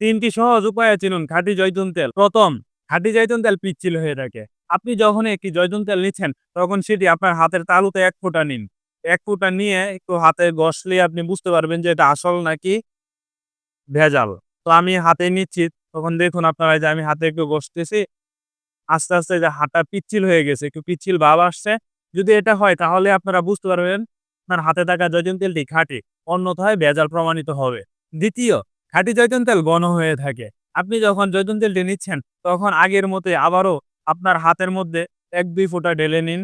তিনটি সহজ উপায়ে চিনুন, খাঁটি জৈতুন তেল। প্রথম, খাঁটি জৈতুন তেল পিচ্ছিল হয়ে থাকে। আপনি যখন একটি জৈতুন তেল নিচ্ছেন, তখন সেটি আপনার হাতের তালুতে এক ফোঁটা নিন। এক ফোঁটা নিয়ে একটু হাতে ঘষলে আপনি বুঝতে পারবেন যে এটা আসল নাকি ভেজাল। তো আমি হাতে নিচ্ছি, তখন দেখুন আপনারা যে আমি হাতে একটু ঘষতেছি, আস্তে আস্তে যে হাতটা পিচ্ছিল হয়ে গেছে, একটু পিচ্ছিল ভাব আসছে। যদি এটা হয়, তাহলে আপনারা বুঝতে পারবেন, আপনার হাতে থাকা জৈতুন তেলটি খাঁটি, অন্যথায় ভেজাল প্রমাণিত হবে। দ্বিতীয় খাঁটি জৈতুন তেল ঘন হয়ে থাকে। আপনি যখন জৈতুন তেলটি নিচ্ছেন, তখন আগের মতোই আবারও আপনার হাতের মধ্যে এক, দুই ফোঁটা ঢেলে নিন।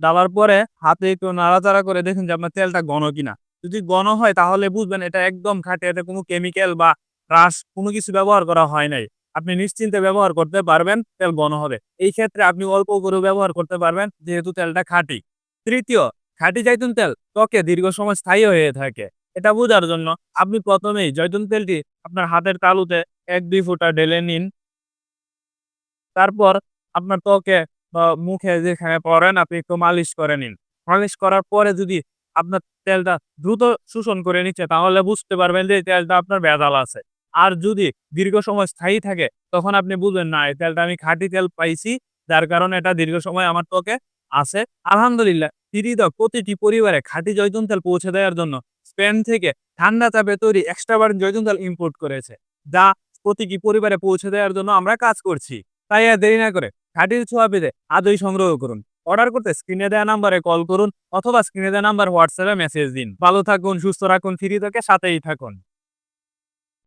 ডালার পরে হাতে একটু নাড়াচাড়া করে দেখুন যে আপনার তেলটা ঘন কিনা। যদি ঘন হয়, তাহলে বুঝবেন এটা একদম খাঁটি, এতে কোনো কেমিক্যাল বা রাস কোনো কিছু ব্যবহার করা হয় নাই। আপনি নিশ্চিন্তে ব্যবহার করতে পারবেন, তেল ঘন হবে। এই ক্ষেত্রে আপনি অল্প করে ব্যবহার করতে পারবেন, যেহেতু তেলটা খাঁটি। তৃতীয়, খাঁটি জৈতুন তেল ত্বকে দীর্ঘ সময় স্থায়ী হয়ে থাকে। এটা বোঝার জন্য আপনি প্রথমেই জৈতুন তেলটি আপনার হাতের তালুতে এক, দুই ফুটা ঢেলে নিন। তারপর আপনার ত্বকে বা মুখে যেখানে পরেন আপনি একটু মালিশ করে নিন। মালিশ করার পরে যদি আপনার তেলটা দ্রুত শোষণ করে নিচ্ছে তাহলে বুঝতে পারবেন যে তেলটা আপনার ভেজাল আছে। আর যদি দীর্ঘ সময় স্থায়ী থাকে তখন আপনি বুঝবেন, না, এই তেলটা আমি খাঁটি তেল পাইছি, যার কারণে এটা দীর্ঘ সময় আমার ত্বকে আছে। আলহামদুলিল্লাহ তিরিদক প্রতিটি পরিবারে খাঁটি জৈতুন তেল পৌঁছে দেওয়ার জন্য স্পেন থেকে ঠান্ডা চাপে তৈরি এক্সট্রা বার্ন জৈতুন তেল ইম্পোর্ট করেছে। যা প্রতিটি পরিবারে পৌঁছে দেওয়ার জন্য আমরা কাজ করছি। তাই আর দেরি না করে খাটির ছোঁয়া পেতে আজই সংগ্রহ করুন। অর্ডার করতে স্ক্রিনে দেওয়া নাম্বারে কল করুন অথবা স্ক্রিনে দেওয়া নাম্বার হোয়াটসঅ্যাপে মেসেজ দিন। ভালো থাকুন, সুস্থ রাখুন ফ্রি থেকে সাথেই থাকুন।